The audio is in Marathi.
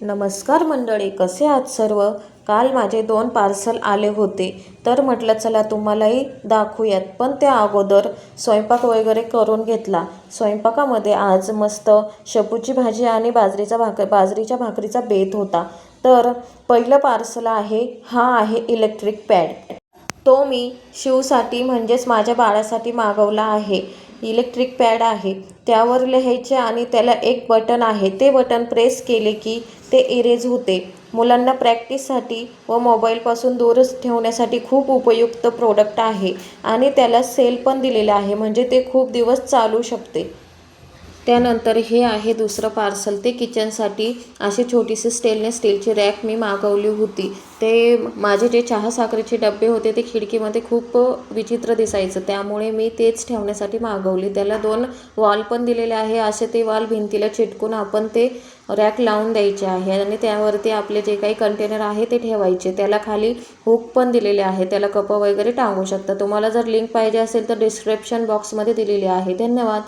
नमस्कार मंडळी कसे आहात सर्व? काल माझे दोन पार्सल आले होते. तर म्हटलं चला तुम्हालाही दाखवूयात. पण त्या अगोदर स्वयंपाक वगैरे करून घेतला. स्वयंपाकामध्ये आज मस्त शेपूची भाजी आणि बाजरीचा भाक बाजरीच्या भाकरीचा बेत होता. तर पहिलं पार्सल आहे हा आहे इलेक्ट्रिक पॅड. तो मी शिवसाठी म्हणजेच माझ्या बाळासाठी मागवला आहे. इलेक्ट्रिक पॅड आहे. त्यावर लिहायचे आणि त्याला एक बटन आहे. ते बटन प्रेस केले की ते इरेज होते. मुलांना प्रॅक्टिससाठी व मोबाईलपासून दूरच ठेवण्यासाठी खूप उपयुक्त प्रोडक्ट आहे. आणि त्याला सेल पण दिलेला आहे. म्हणजे ते खूप दिवस चालू शकते. त्यानंतर हे आहे दुसरं पार्सल. ते किचनसाठी अशी छोटीशी स्टेनलेस स्टीलची रॅक मी मागवली होती. ते माझे जे चहा साखरेचे डबे होते ते खिडकीमध्ये खूप विचित्र दिसायचं. त्यामुळे मी तेच ठेवण्यासाठी मागवली. त्याला दोन वॉल पण दिलेले आहे. असे ते वॉल भिंतीला चिटकून आपण ते रॅक लावून द्यायचे आहे आणि त्यावरती आपले जे काही कंटेनर आहे ते ठेवायचे. त्याला खाली हुक पण दिलेले आहे. त्याला कप वगैरे टांगू शकता. तुम्हाला जर लिंक पाहिजे असेल तर डिस्क्रिप्शन बॉक्समध्ये दिलेली आहे. धन्यवाद.